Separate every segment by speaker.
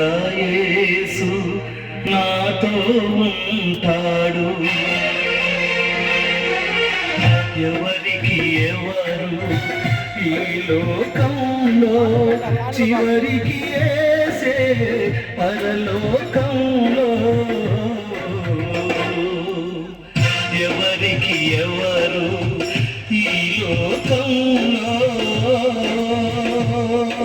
Speaker 1: కరుణగలాయేసు నాతో ఉంటాడు. ఎవరికి ఎవరు ఈ లోకంలో చివరికి ఏసే పరలోకంలో? ఎవరికి ఎవరు ఈ లోకంలో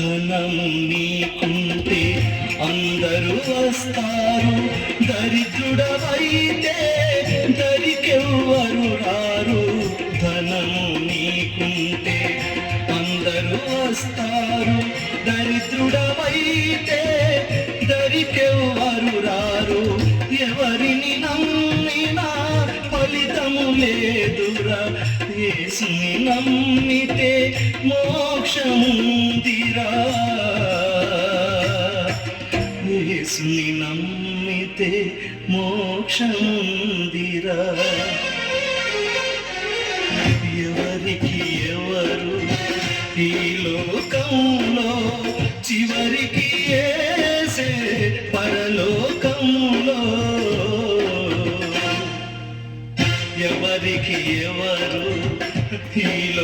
Speaker 1: ధనము నీకుంటే అందరూ వస్తారు. దరిద్రుడవైతే దరికెవ్వరు రారు. ధనము నీకుంటే అందరూ వస్తారు. దరిద్రుడవైతే లేదురా యేసుని నమ్మితే మోక్షముందిరా. యేసుని నమ్మితే మోక్షముందిరా. ఎవరికి ఎవరు ఈ లోకంలో చివరికి ఏసే పరలోకంలో ఎవరు? తీలో